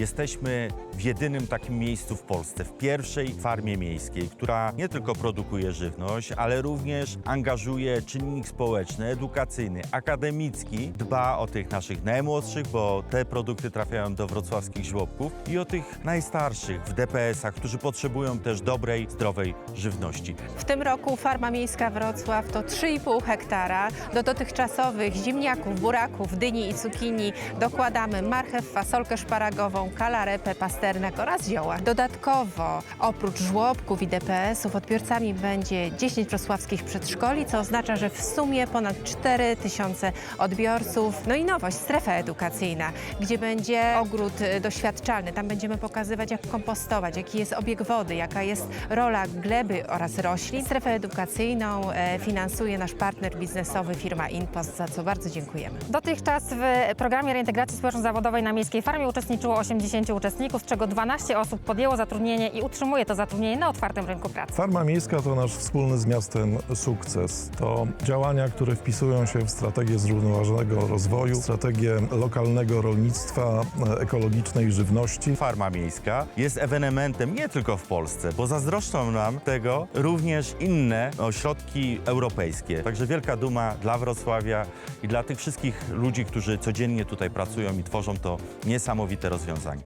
Jesteśmy w jedynym takim miejscu w Polsce, w pierwszej farmie miejskiej, która nie tylko produkuje żywność, ale również angażuje czynnik społeczny, edukacyjny, akademicki, dba o tych naszych najmłodszych, bo te produkty trafiają do wrocławskich żłobków i o tych najstarszych w DPS-ach, którzy potrzebują też dobrej, zdrowej żywności. W tym roku Farma Miejska Wrocław to 3,5 hektara. Do dotychczasowych ziemniaków, buraków, dyni i cukinii dokładamy marchew, fasolkę szparagową, kalarepę, pasternak oraz zioła. Dodatkowo oprócz żłobków i DPS-ów odbiorcami będzie 10 wrocławskich przedszkoli, co oznacza, że w sumie ponad 4 tysiące odbiorców. No i nowość, strefa edukacyjna, gdzie będzie ogród y, doświadczalny. Tam będziemy pokazywać, jak kompostować, jaki jest obieg wody, jaka jest rola gleby oraz roślin. Strefę edukacyjną e, finansuje nasz partner biznesowy firma Inpost, za co bardzo dziękujemy. Dotychczas w programie reintegracji społeczno-zawodowej na Miejskiej Farmie uczestniczyło 80 uczestników, z czego 12 osób podjęło zatrudnienie i utrzymuje to zatrudnienie na otwartym rynku pracy. Farma miejska to nasz wspólny z miastem sukces. To działania, które wpisują się w strategię zrównoważonego rozwoju, strategię lokalnego rolnictwa, e, ekologicznej żywności. Farma Miejska jest ewenementem nie tylko w Polsce, bo zazdroszczą nam tego również inne ośrodki europejskie. Także wielka duma dla Wrocławia i dla tych wszystkich ludzi, którzy codziennie tutaj pracują i tworzą to niesamowite rozwiązanie.